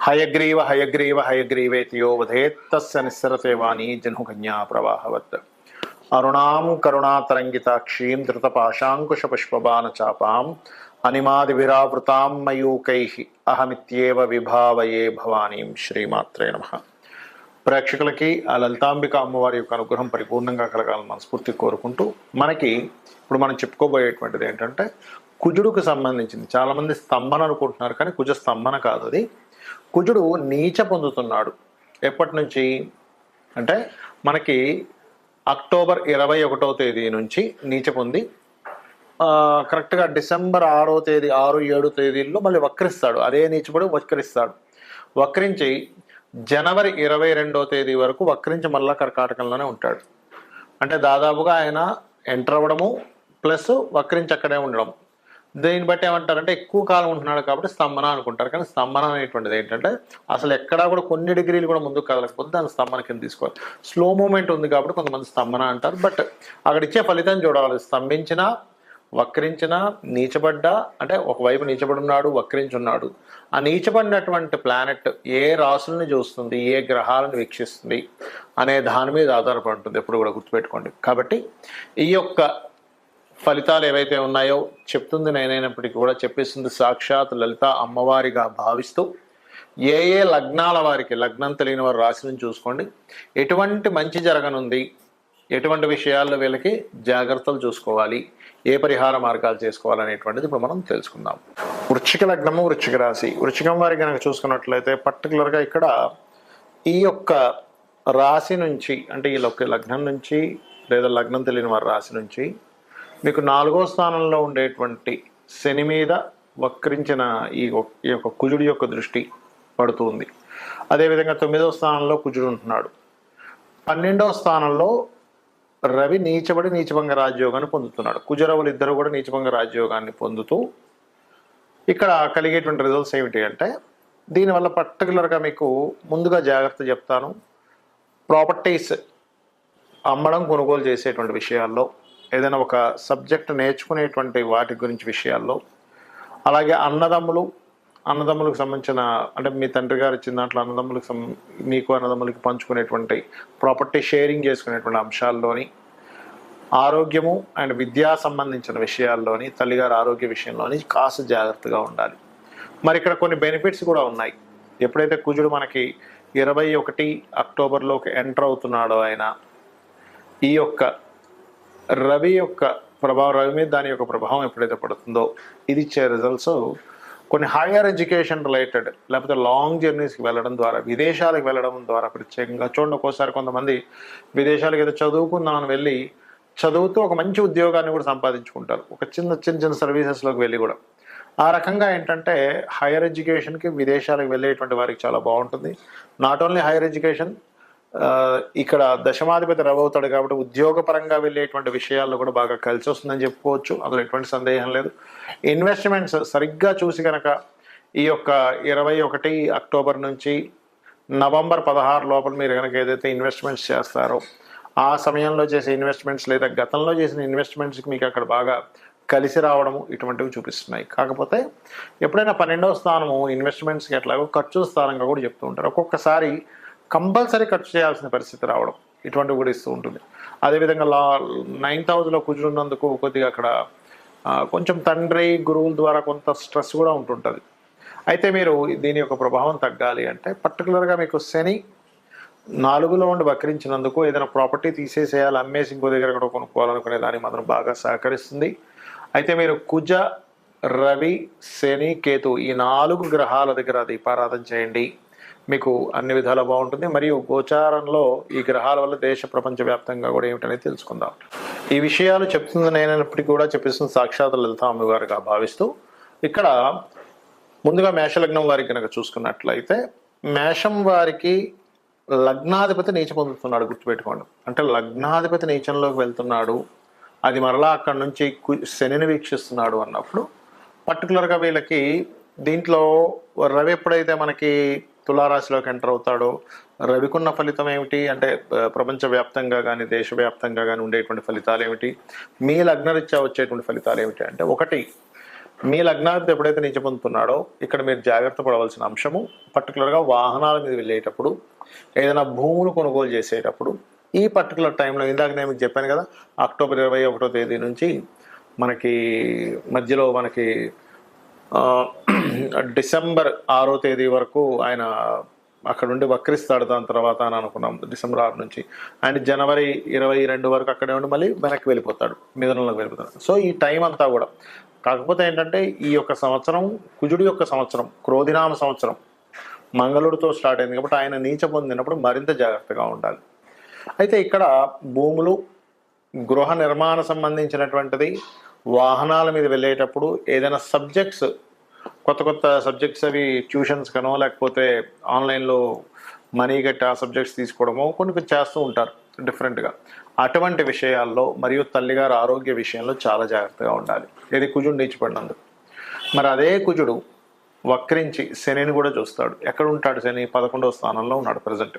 హయగ్రీవ హయగ్రీవ హయగ్రీవేతియో వధేత్తస్య నిస్సరతే వాణి జన్హుకన్యా ప్రవాహవత్. అరుణాం కరుణాతరంగితాక్షీం ధృతపాశాంకుశపుష్పబాణచాపాం అనిమాదిభిరావృతాం మయూకై. అహమిత్యేవ విభావయే భవానీం శ్రీమాత్రే నమ. ప్రేక్షకులకి ఆ లలితాంబిక అమ్మవారి యొక్క అనుగ్రహం పరిపూర్ణంగా కలగాలని మనస్ఫూర్తి కోరుకుంటూ మనకి ఇప్పుడు మనం చెప్పుకోబోయేటువంటిది ఏంటంటే కుజుడుకు సంబంధించింది. చాలామంది స్తంభన అనుకుంటున్నారు కానీ కుజ స్తంభన కాదు అది. కుజుడు నీచ పొందుతున్నాడు. ఎప్పటి నుంచి అంటే మనకి అక్టోబర్ ఇరవై ఒకటో తేదీ నుంచి నీచ పొంది కరెక్ట్గా డిసెంబర్ ఆరో తేదీ ఆరు ఏడు తేదీల్లో మళ్ళీ వక్రిస్తాడు. అదే నీచబడి వక్రిస్తాడు. వక్రించి జనవరి ఇరవై రెండో తేదీ వరకు వక్రించి మళ్ళా కర్కాటకంలోనే ఉంటాడు. అంటే దాదాపుగా ఆయన ఎంటర్ అవ్వడము ప్లస్ వక్రించి అక్కడే ఉండడం దీన్ని బట్టి ఏమంటారంటే ఎక్కువ కాలం ఉంటున్నాడు కాబట్టి స్తంభన అనుకుంటారు. కానీ స్తంభన అనేటువంటిది ఏంటంటే అసలు ఎక్కడా కూడా కొన్ని డిగ్రీలు కూడా ముందుకు కదలకపోతే దాన్ని స్తంభన కింద తీసుకోవాలి. స్లో మూమెంట్ ఉంది కాబట్టి కొంతమంది స్తంభన అంటారు. బట్ అక్కడ ఇచ్చే ఫలితం చూడాలి. స్తంభించినా వక్రించిన నీచబడ్డ అంటే ఒకవైపు నీచబడున్నాడు వక్రించున్నాడు. ఆ నీచబడినటువంటి ప్లానెట్ ఏ రాసులను చూస్తుంది ఏ గ్రహాలను వీక్షిస్తుంది అనే దాని మీద ఆధారపడి ఉంటుంది. ఎప్పుడు కూడా గుర్తుపెట్టుకోండి. కాబట్టి ఈ యొక్క ఫలితాలు ఏవైతే ఉన్నాయో చెప్తుంది నేనైనప్పటికీ కూడా చెప్పేస్తుంది సాక్షాత్ లలిత అమ్మవారిగా భావిస్తూ ఏ ఏ లగ్నాల వారికి లగ్నం తెలియని వారు రాశిని చూసుకోండి. ఎటువంటి మంచి జరగనుంది ఎటువంటి విషయాల్లో వీళ్ళకి జాగ్రత్తలు చూసుకోవాలి ఏ పరిహార మార్గాలు చేసుకోవాలనేటువంటిది ఇప్పుడు మనం తెలుసుకుందాం. వృచ్చిక లగ్నము వృచ్చిక రాశి. వృచ్చికం వారికి కనుక చూసుకున్నట్లయితే పర్టికులర్గా ఇక్కడ ఈ యొక్క రాశి నుంచి అంటే ఈ యొక్క లగ్నం నుంచి లేదా లగ్నం తెలియని వారి రాశి నుంచి మీకు నాలుగో స్థానంలో ఉండేటువంటి శని మీద వక్రించిన ఈ ఈ యొక్క కుజుడి యొక్క దృష్టి పడుతుంది. అదేవిధంగా తొమ్మిదవ స్థానంలో కుజుడు ఉంటున్నాడు. పన్నెండవ స్థానంలో రవి నీచబడి నీచభంగ రాజయోగాన్ని పొందుతున్నాడు. కుజరవులు ఇద్దరు కూడా నీచభంగ రాజయోగాన్ని పొందుతూ ఇక్కడ కలిగేటువంటి రిజల్ట్స్ ఏమిటి అంటే దీనివల్ల పర్టికులర్గా మీకు ముందుగా జాగ్రత్త చెప్తాను. ప్రాపర్టీస్ అమ్మడం కొనుగోలు చేసేటువంటి విషయాల్లో ఏదైనా ఒక సబ్జెక్ట్ నేర్చుకునేటువంటి వాటి గురించి విషయాల్లో అలాగే అన్నదమ్ములు అన్నదమ్ములకు సంబంధించిన అంటే మీ తండ్రి గారు ఇచ్చిన దాంట్లో అన్నదమ్ములకు సం మీకు అన్నదమ్ములకి పంచుకునేటువంటి ప్రాపర్టీ షేరింగ్ చేసుకునేటువంటి అంశాల్లోని ఆరోగ్యము అండ్ విద్యా సంబంధించిన విషయాల్లోని తల్లిగారి ఆరోగ్య విషయంలోని కాస్త జాగ్రత్తగా ఉండాలి. మరి ఇక్కడ కొన్ని బెనిఫిట్స్ కూడా ఉన్నాయి. ఎప్పుడైతే కుజుడు మనకి ఇరవై ఒకటి అక్టోబర్లోకి ఎంటర్ అవుతున్నాడో ఆయన ఈ యొక్క రవి యొక్క ప్రభావం రవి మీద దాని యొక్క ప్రభావం ఎప్పుడైతే పడుతుందో ఇది ఇచ్చే రిజల్ట్స్ కొన్ని హైయర్ ఎడ్యుకేషన్ రిలేటెడ్ లేకపోతే లాంగ్ జర్నీస్కి వెళ్ళడం ద్వారా విదేశాలకు వెళ్ళడం ద్వారా ప్రత్యేకంగా చూడండి ఒక్కోసారి కొంతమంది విదేశాలకు ఏదో చదువుకుందామని వెళ్ళి చదువుతూ ఒక మంచి ఉద్యోగాన్ని కూడా సంపాదించుకుంటారు. ఒక చిన్న చిన్న చిన్న సర్వీసెస్లోకి వెళ్ళి కూడా. ఆ రకంగా ఏంటంటే హైయర్ ఎడ్యుకేషన్కి విదేశాలకు వెళ్ళేటువంటి వారికి చాలా బాగుంటుంది. నాట్ ఓన్లీ హైయర్ ఎడ్యుకేషన్ ఇక్కడ దశమాధిపతి రవవుతాడు అవుతాడు కాబట్టి ఉద్యోగపరంగా వెళ్ళేటువంటి విషయాల్లో కూడా బాగా కలిసి వస్తుందని చెప్పుకోవచ్చు. అందులో ఎటువంటి సందేహం లేదు. ఇన్వెస్ట్మెంట్స్ సరిగ్గా చూసి కనుక ఈ యొక్క ఇరవై ఒకటి అక్టోబర్ నుంచి నవంబర్ పదహారు లోపల మీరు కనుక ఏదైతే ఇన్వెస్ట్మెంట్స్ చేస్తారో ఆ సమయంలో చేసే ఇన్వెస్ట్మెంట్స్ లేదా గతంలో చేసిన ఇన్వెస్ట్మెంట్స్కి మీకు అక్కడ బాగా కలిసి రావడము ఇటువంటివి చూపిస్తున్నాయి. కాకపోతే ఎప్పుడైనా పన్నెండవ స్థానము ఇన్వెస్ట్మెంట్స్కి ఎట్లాగో ఖర్చు స్థానంగా కూడా చెప్తూ ఉంటారు. ఒక్కొక్కసారి కంపల్సరీ ఖర్చు చేయాల్సిన పరిస్థితి రావడం ఇటువంటివి కూడా ఇస్తూ ఉంటుంది. అదేవిధంగా లా నైన్త్ హౌస్లో కూర్చున్నందుకు కొద్దిగా అక్కడ కొంచెం తండ్రి గురువుల ద్వారా కొంత స్ట్రెస్ కూడా ఉంటుంటుంది. అయితే మీరు దీని యొక్క ప్రభావం తగ్గాలి అంటే పర్టికులర్గా మీకు శని నాలుగులో ఉండి వక్రించినందుకు ఏదైనా ప్రాపర్టీ తీసేసేయాలి అమ్మేసి ఇంకో దగ్గర కూడా కొనుక్కోవాలనుకునే దానికి మాత్రం బాగా సహకరిస్తుంది. అయితే మీరు కుజ రవి శని కేతు ఈ నాలుగు గ్రహాల దగ్గర దీపారాధన చేయండి. మీకు అన్ని విధాలా బాగుంటుంది. మరియు గోచారంలో ఈ గ్రహాల వల్ల దేశ ప్రపంచ వ్యాప్తంగా కూడా ఏమిటనేది తెలుసుకుందాం. ఈ విషయాలు చెప్తుంది నేనప్పటికీ కూడా చెప్పేసిన సాక్షాత్ లలిత గారుగా భావిస్తూ. ఇక్కడ ముందుగా మేషలగ్నం వారికి కనుక చూసుకున్నట్లయితే మేషం వారికి లగ్నాధిపతి నీచ పొందుతున్నాడు గుర్తుపెట్టుకోండి. అంటే లగ్నాధిపతి నీచంలోకి వెళ్తున్నాడు. అది మరలా అక్కడ నుంచి శనిని వీక్షిస్తున్నాడు అన్నప్పుడు పర్టికులర్గా వీళ్ళకి దీంట్లో రవి ఎప్పుడైతే మనకి తులారాశిలోకి ఎంటర్ అవుతాడో రవికున్న ఫలితం ఏమిటి? అంటే ప్రపంచవ్యాప్తంగా కానీ దేశవ్యాప్తంగా కానీ ఉండేటువంటి ఫలితాలు ఏమిటి? మీ లగ్నరీత్యా వచ్చేటువంటి ఫలితాలు ఏమిటి? అంటే ఒకటి మీ లగ్నాధిపతి ఎప్పుడైతే నిజ పొందుతున్నాడో ఇక్కడ మీరు జాగ్రత్త పడవలసిన అంశము పర్టికులర్గా వాహనాల మీద వెళ్ళేటప్పుడు ఏదైనా భూములు కొనుగోలు చేసేటప్పుడు ఈ పర్టికులర్ టైంలో ఇందాక నేను మీకు చెప్పాను కదా అక్టోబర్ ఇరవై ఒకటో తేదీ నుంచి మనకి మధ్యలో మనకి డిసెంబర్ ఆరో తేదీ వరకు ఆయన అక్కడ ఉండి వక్రిస్తాడు. దాని తర్వాత అని అనుకున్నాం డిసెంబర్ ఆరు నుంచి. అండ్ జనవరి ఇరవై రెండు వరకు అక్కడే ఉండి మళ్ళీ వెనక్కి వెళ్ళిపోతాడు. మిథునంలోకి వెళ్ళిపోతాడు. సో ఈ టైం అంతా కూడా. కాకపోతే ఏంటంటే ఈ యొక్క సంవత్సరం కుజుడి యొక్క సంవత్సరం క్రోధినామ సంవత్సరం మంగళుడితో స్టార్ట్ అయింది. కాబట్టి ఆయన నీచ పొందినప్పుడు మరింత జాగ్రత్తగా ఉండాలి. అయితే ఇక్కడ భూములు గృహ నిర్మాణ సంబంధించినటువంటిది వాహనాల మీద వెళ్ళేటప్పుడు ఏదైనా సబ్జెక్ట్స్ కొత్త కొత్త సబ్జెక్ట్స్ అవి ట్యూషన్స్ కనో లేకపోతే ఆన్లైన్లో మనీ కట్టి ఆ సబ్జెక్ట్స్ తీసుకోవడమో కొన్ని కొన్ని చేస్తూ ఉంటారు డిఫరెంట్గా అటువంటి విషయాల్లో మరియు తల్లిగారు ఆరోగ్య విషయంలో చాలా జాగ్రత్తగా ఉండాలి. ఇది కుజుడు నీచిపడినందుకు. మరి అదే కుజుడు వక్రించి శనిని కూడా చూస్తాడు. ఎక్కడ ఉంటాడు శని? పదకొండవ స్థానంలో ఉన్నాడు ప్రజెంట్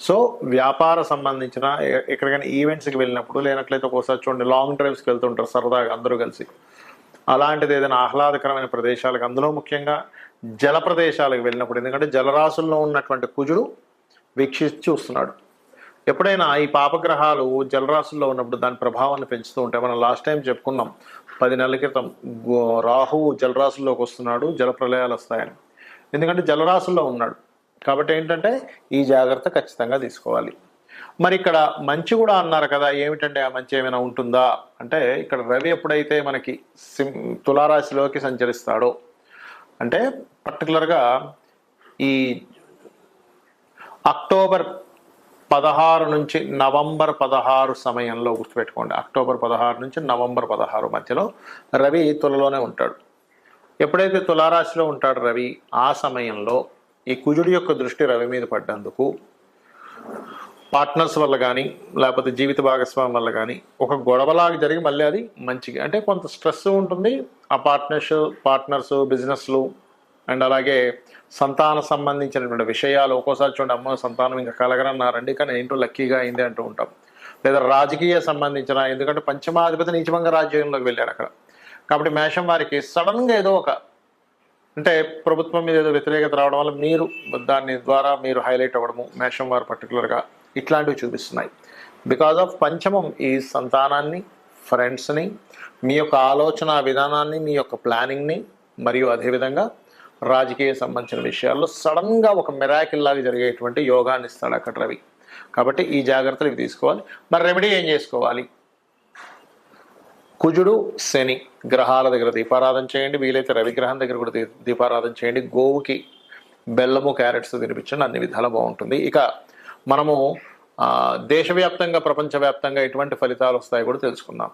సో వ్యాపార సంబంధించిన ఎక్కడికైనా ఈవెంట్స్కి వెళ్ళినప్పుడు లేనట్లయితే ఒక్కోసారి చూడండి లాంగ్ డ్రైవ్స్కి వెళ్తుంటారు సరదాగా అందరూ కలిసి. అలాంటిది ఏదైనా ఆహ్లాదకరమైన ప్రదేశాలకు అందులో ముఖ్యంగా జల ప్రదేశాలకు వెళ్ళినప్పుడు ఎందుకంటే జలరాశుల్లో ఉన్నటువంటి కుజుడు వీక్షించి చూస్తున్నాడు ఎప్పుడైనా ఈ పాపగ్రహాలు జలరాశుల్లో ఉన్నప్పుడు దాని ప్రభావాన్ని పెంచుతూ ఉంటాయి మనం లాస్ట్ టైం చెప్పుకున్నాం పది నెలల క్రితం రాహువు జలరాశుల్లోకి వస్తున్నాడు జల ప్రళయాలు వస్తాయని. ఎందుకంటే జలరాశుల్లో ఉన్నాడు. కాబట్టి ఏంటంటే ఈ జాగ్రత్త ఖచ్చితంగా తీసుకోవాలి. మరి ఇక్కడ మంచి కూడా అన్నారు కదా ఏమిటంటే ఆ మంచి ఏమైనా ఉంటుందా? అంటే ఇక్కడ రవి ఎప్పుడైతే మనకి సిం తులారాశిలోకి సంచరిస్తాడో అంటే పర్టికులర్గా ఈ అక్టోబర్ పదహారు నుంచి నవంబర్ పదహారు సమయంలో గుర్తుపెట్టుకోండి. అక్టోబర్ పదహారు నుంచి నవంబర్ పదహారు మధ్యలో రవి తులలోనే ఉంటాడు. ఎప్పుడైతే తులారాశిలో ఉంటాడు రవి ఆ సమయంలో ఈ కుజుడి యొక్క దృష్టి రవి మీద పడ్డందుకు పార్ట్నర్స్ వల్ల కానీ లేకపోతే జీవిత భాగస్వామి వల్ల కానీ ఒక గొడవలాగా జరిగి మళ్ళీ అది మంచిగా అంటే కొంత స్ట్రెస్ ఉంటుంది. ఆ పార్ట్నర్స్ పార్ట్నర్స్ బిజినెస్లు అండ్ అలాగే సంతాన సంబంధించినటువంటి విషయాలు ఒక్కోసారి చూడండి అమ్మ సంతానం ఇంకా కలగరన్నారండి కానీ ఏంటో లక్కీగా అయింది అంటూ ఉంటాం. లేదా రాజకీయ సంబంధించిన ఎందుకంటే పంచమాధిపతి నీచమంగా రాజ్యంలోకి వెళ్ళారు అక్కడ. కాబట్టి మేషం వారికి సడన్గా ఏదో ఒక అంటే ప్రభుత్వం మీద ఏదో వ్యతిరేకత రావడం వల్ల మీరు దాని ద్వారా మీరు హైలైట్ అవ్వడము మేషం వారు పర్టికులర్గా ఇట్లాంటివి చూపిస్తున్నాయి. బికాజ్ ఆఫ్ పంచమం ఈ సంతానాన్ని ఫ్రెండ్స్ని మీ యొక్క ఆలోచన విధానాన్ని మీ యొక్క ప్లానింగ్ని మరియు అదేవిధంగా రాజకీయ సంబంధించిన విషయాల్లో సడన్గా ఒక మిరాకిల్ లాగా జరిగేటువంటి యోగాన్ని ఇస్తాడు అక్కడ రవి. కాబట్టి ఈ జాగ్రత్తలు ఇవి తీసుకోవాలి. మరి రెమెడీ ఏం చేసుకోవాలి? కుజుడు శని గ్రహాల దగ్గర దీపారాధన చేయండి. వీలైతే రవిగ్రహం దగ్గర కూడా దీపారాధన చేయండి. గోవుకి బెల్లము క్యారెట్స్ తినిపించండి. అన్ని విధాలు బాగుంటుంది. ఇక మనము దేశవ్యాప్తంగా ప్రపంచవ్యాప్తంగా ఎటువంటి ఫలితాలు వస్తాయో కూడా తెలుసుకుందాం.